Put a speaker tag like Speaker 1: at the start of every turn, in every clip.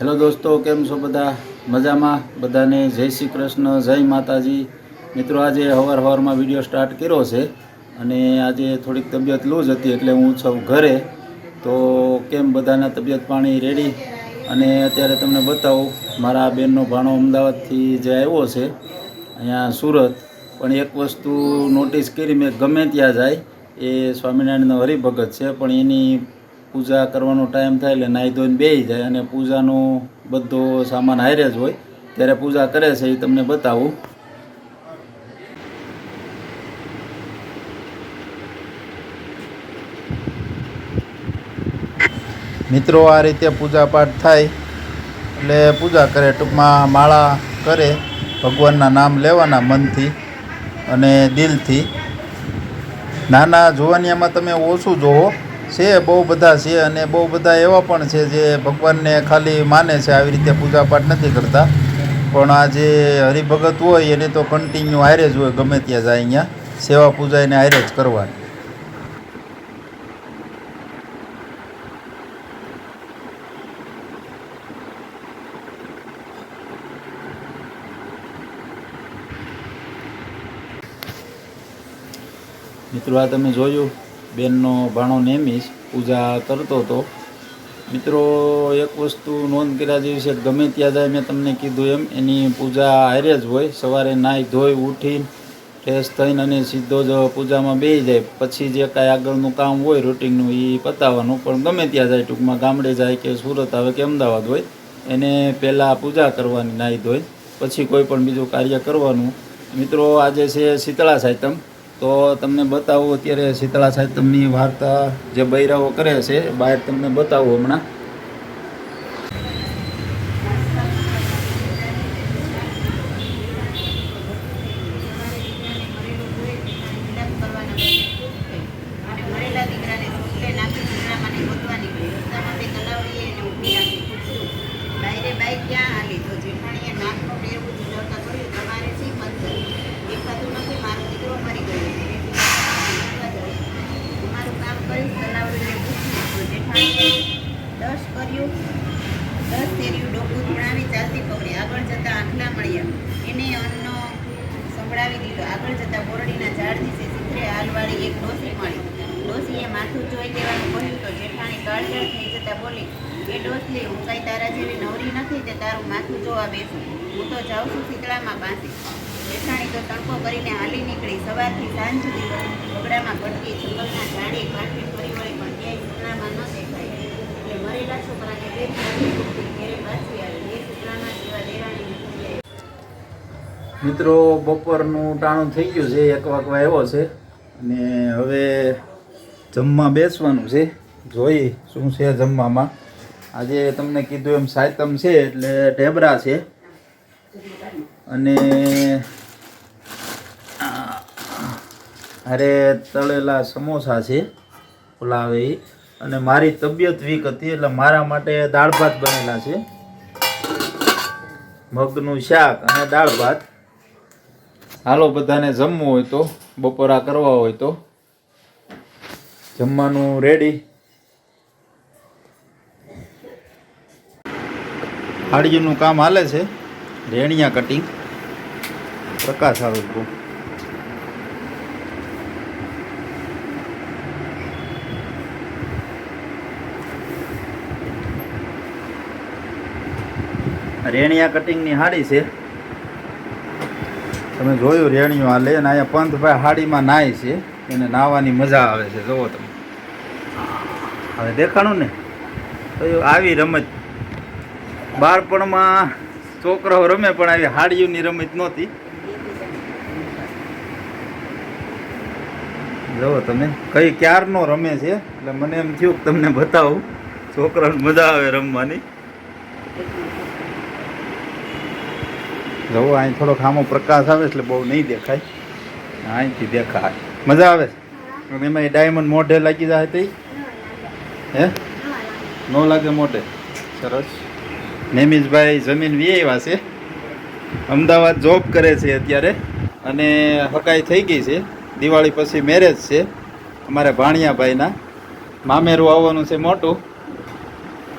Speaker 1: Hello દોસ્તો, કેમ છો બધા? મજામાં? બધાને જય શ્રી કૃષ્ણ, જય માતાજી. મિત્રો, આજે હવાર હવારમાં વીડિયો સ્ટાર્ટ કર્યો છે અને આજે થોડીક તબિયત લૂઝ હતી એટલે હું છું ઘરે. તો કેમ બધાના તબિયત પાણી રેડી? અને અત્યારે તમને બતાવું, મારા બેનનો ભાણો અમદાવાદથી જે આવ્યો છે, અહીંયા સુરત. પણ એક વસ્તુ નોટિસ કરી મેં, ગમે ત્યાં જાય, એ સ્વામિનારાયણનો હરિભગત છે, પણ એની પૂજા કરવાનો ટાઈમ થાય એટલે નાહી ધોઈને બેસી જાય અને પૂજાનો બધો સામાન હારે જ હોય. ત્યારે પૂજા કરે છે એ તમને બતાવું. મિત્રો, આ રીતે પૂજાપાઠ થાય એટલે પૂજા કરે, ટૂંકમાં માળા કરે, ભગવાનના નામ લેવાના મનથી અને દિલથી. નાના જોવાનિયામાં તમે ઓછું જોવો. છે, બહુ બધા છે અને બહુ બધા એવા પણ છે જે ભગવાનને ખાલી માને છે, આવી રીતે પૂજા પાઠ નથી કરતા. પણ આ જે હરિભગત હોય એને તો કન્ટિન્યુ હારે જ હોય, ગમે ત્યાં જાય અહીંયા. સેવા પૂજા એને હારે જ કરવાની. મિત્રો, આ તમે જોયું બેનનો ભાણો નેમીશ પૂજા કરતો હતો. મિત્રો, એક વસ્તુ નોંધ કર્યા જેવી છે ગમે ત્યાં જાય મેં તમને કીધું એમ, એની પૂજા હારે જ હોય. સવારે નાહી ધોઈ ઉઠી ફ્રેશ થઈને અને સીધો જ પૂજામાં બેસી જાય. પછી જે કાંઈ આગળનું કામ હોય રૂટિનનું એ પતાવવાનું. પણ ગમે ત્યાં જાય, ટૂંકમાં ગામડે જાય કે સુરત આવે કે અમદાવાદ હોય, એને પહેલાં પૂજા કરવાની નાહી ધોઈ. પછી કોઈ પણ બીજું કાર્ય કરવાનું. મિત્રો, આજે છે શીતળા સાતમ તો તમને બતાવું, અત્યારે શીતળા સાતમની વાર્તા જે બૈરાઓ કરે છે, બહાર તમને બતાવું હમણાં
Speaker 2: અને મરેલા દીકરાને સુટલે નાખી દીકરામાંને ગોતવા નીકળી રસ્તામાં તે તલાવડીએ એને ઊભી રાખી પૂછ્યું બાયરે બાઈક ક્યાં હાલી તો જેઠાણીએ નાકનું ટેરવું ઝુલાવતા કહ્યું તમારે શી મતલબ દેખાતું નથી મારો દીકરો મરી ગયો છે એટલે તમારું કામ કર્યું તલાવડીને પૂછ્યું તો જેઠાણીએ દસ કર્યું દસ તેર્યું ડોકું ધૂણાવી ચાલતી પકડી આગળ જતા આંખલા મળ્યા. એને અન્નો સંભળાવી દીધો. આગળ જતા બોરડીના ઝાડ નીચે ચિત્રે હાલવાળી એક ડોસી મળી. ડોસીએ માથું જોઈ દેવાનું કહ્યું તો જેઠાણી કાળઝાળ થઈ જતા બોલી, એ ડોસલી હું કાંઈ તારા જેવી નવરી નથી તે તારું માથું જોવા બેસું. હું તો જાઉં છું શીતળામાં પાસે જેઠાણી તો તણકો કરીને હાલી નીકળી. સવારથી સાંજ સુધી બગડામાં ભટકી જંગલના ઝાડે કાંઠે ફરી વળી પણ ક્યાંય શીતળામાં ન દેખાય. એટલે મરેલા છોકરાને બે ઘરે પાછી આવી એ શીતળામાં જેવા દેરાણી નીકળી આવી.
Speaker 1: મિત્રો, બપોરનું ટાણું થઈ ગયું છે, એક વાગવા આવ્યો છે. અને હવે જમવા બેસવાનું છે. જોઈ શું છે જમવામાં. આજે તમને કીધું એમ સાયતમ છે, એટલે ઢેબરા છે. અને, અરે તળેલા સમોસા છે, પુલાવે એ. અને મારી તબિયત વીક હતી, એટલે મારા માટે દાળ ભાત બનેલા છે. મગનું શાક અને દાળ ભાત. હાલો, બધાને જમવું હોય તો, બપોરા કરવા હોય તો. જમવાનું રેડી હાડીનું કામ હાલે છે. રેણિયા કટિંગ પ્રકાશ આરોગ્ય. રેણિયા કટિંગની હાડી છે. તમે જોયું રેણિયું હાલે અને અહીંયા પંથભાઈ હાડીમાં નાય છે, એને નાહવાની મજા આવે છે, જુઓ તમે. હવે દેખાણું ને? તો આવી રમત. બાળપણમાં છોકરાઓ રમે પણ આવી હાડીઓની રમત નહોતી. જુઓ તમે, કઈ ક્યારનો રમે છે? એટલે મને એમ થયું કે તમને બતાવું. છોકરાઓને મજા આવે રમવાની. જવો અહીં થોડોક આમો પ્રકાશ આવે એટલે બહુ નહીં દેખાય. અહીંથી દેખાય. મજા આવે અને એમાં ડાયમંડ મોઢે લાગી જાય તે? હે? ન લાગે મોઢે? સરસ. નેમિશભાઈ જમીન વ્યવા છે. અમદાવાદ જોબ કરે છે અત્યારે. અને હકાઈ થઈ ગઈ છે. દિવાળી પછી મેરેજ છે. અમારા ભાણિયાભાઈના. મામેરું આવવાનું છે મોટું.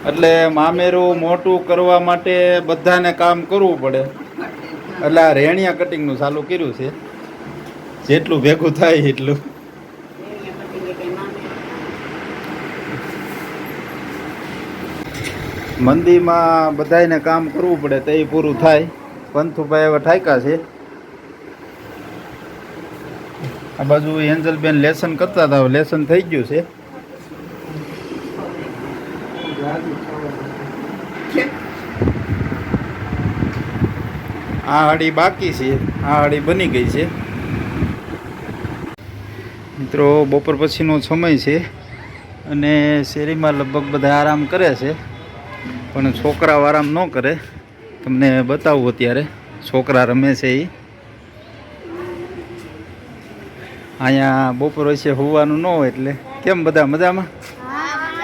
Speaker 1: એટલે મામેરું મોટું કરવા માટે બધાને કામ કરવું પડે. એટલે આ રેણિયા કટિંગનું ચાલુ કર્યું છે. જેટલું ભેગું થાય એટલું. મંદીમાં બધાયને કામ કરવું પડે તો એ પૂરું થાય. પંથુભાઈ હવે ઠાયકા છે. આ બાજુ એન્જલબેન લેસન કરતા હતા લેસન થઈ ગયું છે. આ હાડી બાકી છે આ હાડી બની ગઈ છે. મિત્રો બપોર પછીનો સમય છે અને શેરીમાં લગભગ બધા આરામ કરે છે પણ છોકરાઓ આરામ ન કરે. તમને બતાવું અત્યારે છોકરા રમે છે એ અહીંયા બપોર વચ્ચે હોવાનું ન હોય એટલે. કેમ બધા મજામાં?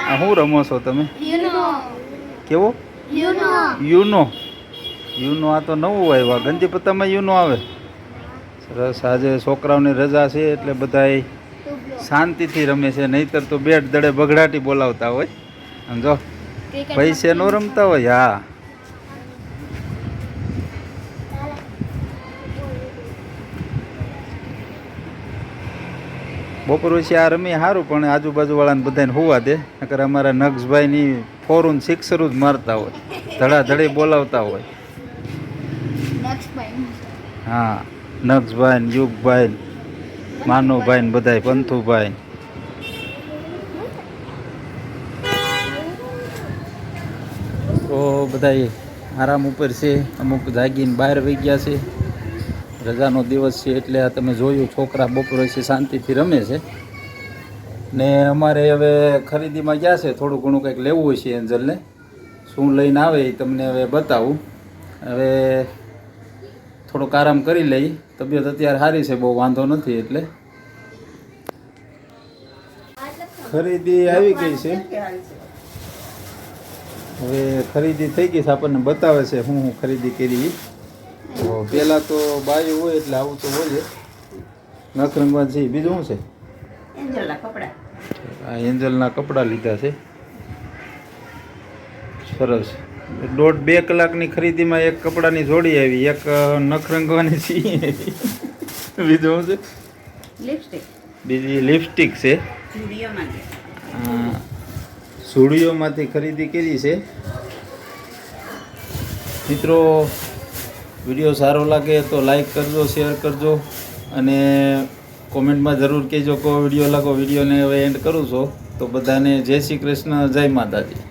Speaker 1: આ શું રમો છો તમે? કેવો? યુનો. યુનો આ તો નવું આવ્યા. ગંજી પત્તામાં યુનો આવે. સરસ આજે છોકરાઓની રજા છે એટલે બધા શાંતિથી રમે છે. નહીતર તો બેટ દડે બગડાટી બોલાવતા હોય. સમજો પૈસે ન રમતા હોય હા. બપોર પછી આ રમી સારું પણ આજુબાજુવાળાને બધાને હોવા દે. નકર અમારા નક્ષભાઈની ફોરું સિક્સરું જ મારતા હોય. ધડાધડી બોલાવતા હોય. હા નક્ષભાઈ ને યુગભાઈ માનુભાઈ ને બધાય પંથુભાઈ. તો બધાય આરામ ઉપર છે અમુક જાગીને બહાર વહી ગયા છે. રજાનો દિવસ છે એટલે આ તમે જોયું છોકરા બપોરે છે શાંતિથી રમે છે. ને અમારે હવે ખરીદીમાં ગયા છે થોડું ઘણું કંઈક લેવું હોય છે એન્જલને. શું લઈને આવે એ તમને હવે બતાવું. હવે થોડોક આરામ કરી લઈ. તબિયત અત્યારે સારી છે બહુ વાંધો નથી એટલે. ખરીદી આવી ગઈ છે. હવે ખરીદી થઈ ગઈ છે આપણને બતાવે છે હું હું ખરીદી કરી. પહેલાં તો બાયું હોય એટલે આવું તો હોય. નખ રંગવા છે બીજું શું છે?
Speaker 2: એન્જલના કપડાં.
Speaker 1: આ એન્જલના કપડાં લીધા છે. સરસ. દોઢ બે કલાકની ખરીદીમાં એક કપડાની જોડી આવી એક નખ રંગવાની સી બીજું છે? બીજી લિપસ્ટિક છે. સુડીઓમાંથી સ્ટુડિયોમાંથી ખરીદી કરી છે? મિત્રો વીડિયો સારો લાગે તો લાઈક કરજો શેર કરજો અને કોમેન્ટમાં જરૂર કહેજો કો વીડિયો લાગો. વિડીયોને હવે એન્ડ કરું છું. તો બધાને જય શ્રી કૃષ્ણ જય માતાજી.